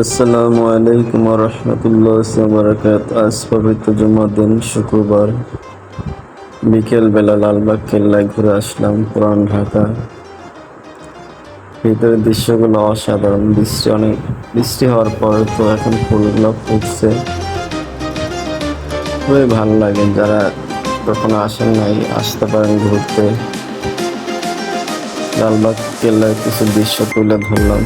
আসসালামু আলাইকুম রহমতুল্লাহ বারাকাত আজ পবিত্র জুমার দিন, শুক্রবার। বিকেলবেলা লালবাগ কেল্লায় ঘুরে আসলাম পুরান ঢাকা। ভিতরের দৃশ্যগুলো অসাধারণ, বৃষ্টি অনেক, বৃষ্টি হওয়ার পরে তো এখন ফুলগুলো ফুটছে। খুবই ভালো লাগে, যারা কখনো আসেন নাই, আসতে পারেন ঘুরতে। লালবাগ কেল্লার কিছু দৃশ্য তুলে ধরলাম।